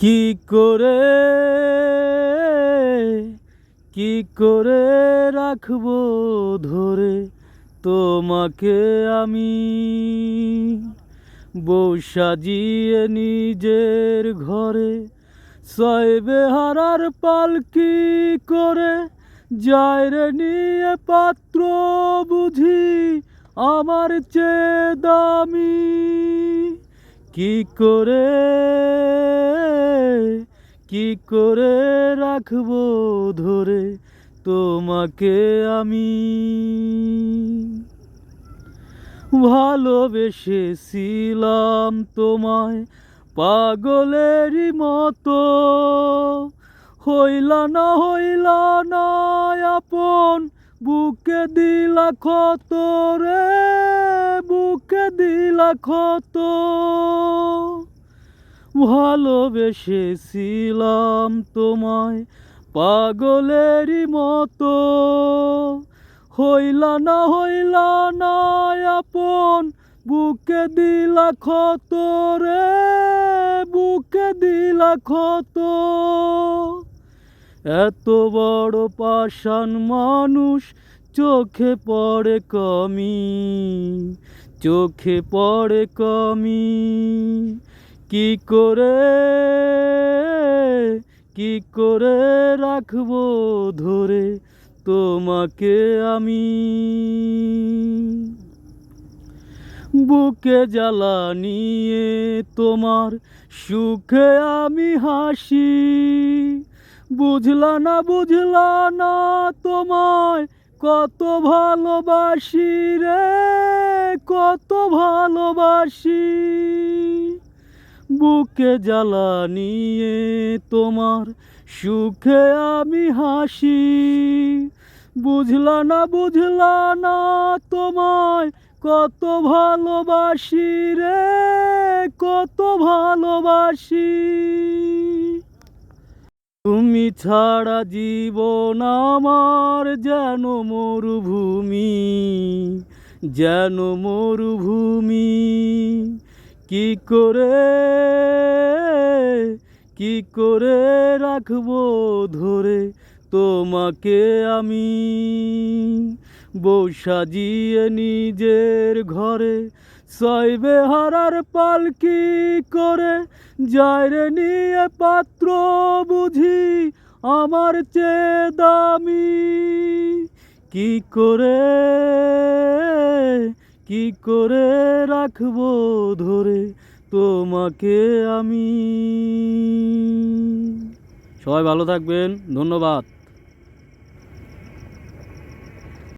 কি করে কি করে রাখব ধরে তোমাকে আমি? বউ সাজিয়ে নিজের ঘরে সয়বে হারার পালকি করে? যায় রে নিয়ে পাত্র বুঝি আমার চেয়ে দামি। কি করে কি করে রাখব ধরে তোমাকে আমি? ভালোবেসেছিলাম তোমায় পাগলেরই মতো। হইলা না হইলা না, আপন বুকে দিলা ক্ষত রে, বুকে দিলা ক্ষত। ভালোবেসেছিলাম তোমায় পাগলেরই মতো। হইলা না হইলা না আপন, বুকে দিলা ক্ষত রে, বুকে দিলা ক্ষত। এত বড় পাষাণ মানুষ চোখে পড়ে কমি, চোখে পড়ে কমি। কি করে কি করে রাখব ধরে তোমাকে আমি? বুকে জ্বালা নিয়ে তোমার সুখে আমি হাসি। বুঝলা না বুঝলা না তোমায় কত ভালোবাসি রে, কত ভালোবাসি। বুকে জ্বালা নিয়ে তোমার সুখে আমি হাসি। বুঝলা না বুঝলা না তোমায় কত ভালোবাসি রে, কত ভালোবাসি। তুমি ছাড়া জীবন আমার যেন মরুভূমি যেন মরুভূমি। কি করে কি করে রাখব ধরে তোমাকে আমি? বউ সাজিয়ে নিজের ঘরে সইবে হারার পালকি করে? যায় রে নিয়ে পাত্র বুঝি আমার চেয়ে দামি। কি করে কি করে রাখব ধরে তোমাকে আমি? সবাই ভালো থাকবেন ধন্যবাদ।